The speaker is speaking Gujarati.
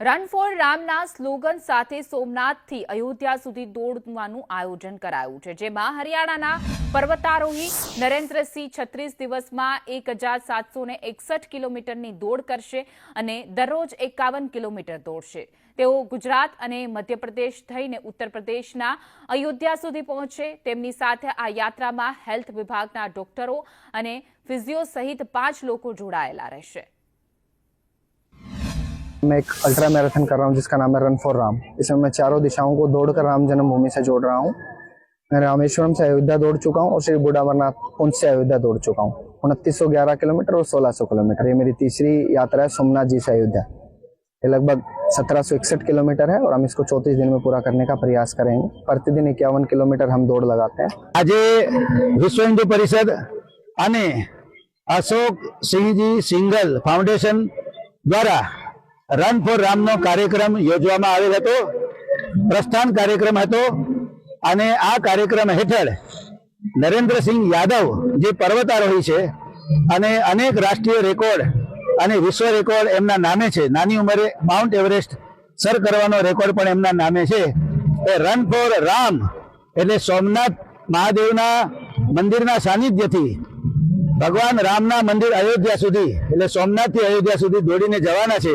રન ફોર રામના સ્લોગન સાથે સોમનાથથી અયોધ્યા સુધી દોડવાનું આયોજન કરાયું છે, જેમાં હરિયાણાના પર્વતારોહી નરેન્દ્રસિંહ છત્રીસ દિવસમાં એક હજાર સાતસો ને એકસઠ કિલોમીટરની દોડ કરશે અને દરરોજ એકાવન કિલોમીટર દોડશે. તેઓ ગુજરાત અને મધ્યપ્રદેશ થઈને ઉત્તર પ્રદેશના અયોધ્યા સુધી પહોંચશે તેમની સાથે આ યાત્રામાં હેલ્થ વિભાગના ડોક્ટરો અને ફિઝિયો સહિત પાંચ લોકો જોડાયેલા રહેશે. मैं एक अल्ट्रा मैराथन कर रहा हूँ, जिसका नाम है रन फॉर राम इसमें मैं चारों दिशाओं को दौड़ कर राम जन्मभूमि से जोड़ रहा हूँ। मैं रामेश्वरम से अयोध्या दौड़ चुका हूँ और श्री बूढ़ा अमरनाथ पुंज से अयोध्या दौड़ चुका हूँ। उनतीस सौ ग्यारह किलोमीटर और सोलह सौ किलोमीटर। ये मेरी तीसरी यात्रा है सोमनाथ जी से अयोध्या। ये लगभग सत्रह इकसठ किलोमीटर है और हम इसको चौतीस दिन में पूरा करने का प्रयास करेंगे। प्रतिदिन इक्यावन किलोमीटर हम दौड़ लगाते हैं। आज विश्व हिंदू परिषद अशोक सिंह जी सिंगल फाउंडेशन द्वारा રન ફોર રામનો કાર્યક્રમ યોજવામાં આવેલ હતો. પ્રસ્થાન કાર્યક્રમ હતો. અને આ કાર્યક્રમ હેઠળ નરેન્દ્રસિંહ યાદવ જે પર્વતારોહી છે અને અનેક રાષ્ટ્રીય રેકોર્ડ અને વિશ્વ રેકોર્ડ એમના નામે છે. નાની ઉંમરે માઉન્ટ એવરેસ્ટ સર કરવાનો રેકોર્ડ પણ એમના નામે છે. એ રન ફોર રામ એટલે સોમનાથ મહાદેવના મંદિરના સાનિધ્યથી ભગવાન રામના મંદિર અયોધ્યા સુધી એટલે સોમનાથથી અયોધ્યા સુધી દોડીને જવાના છે.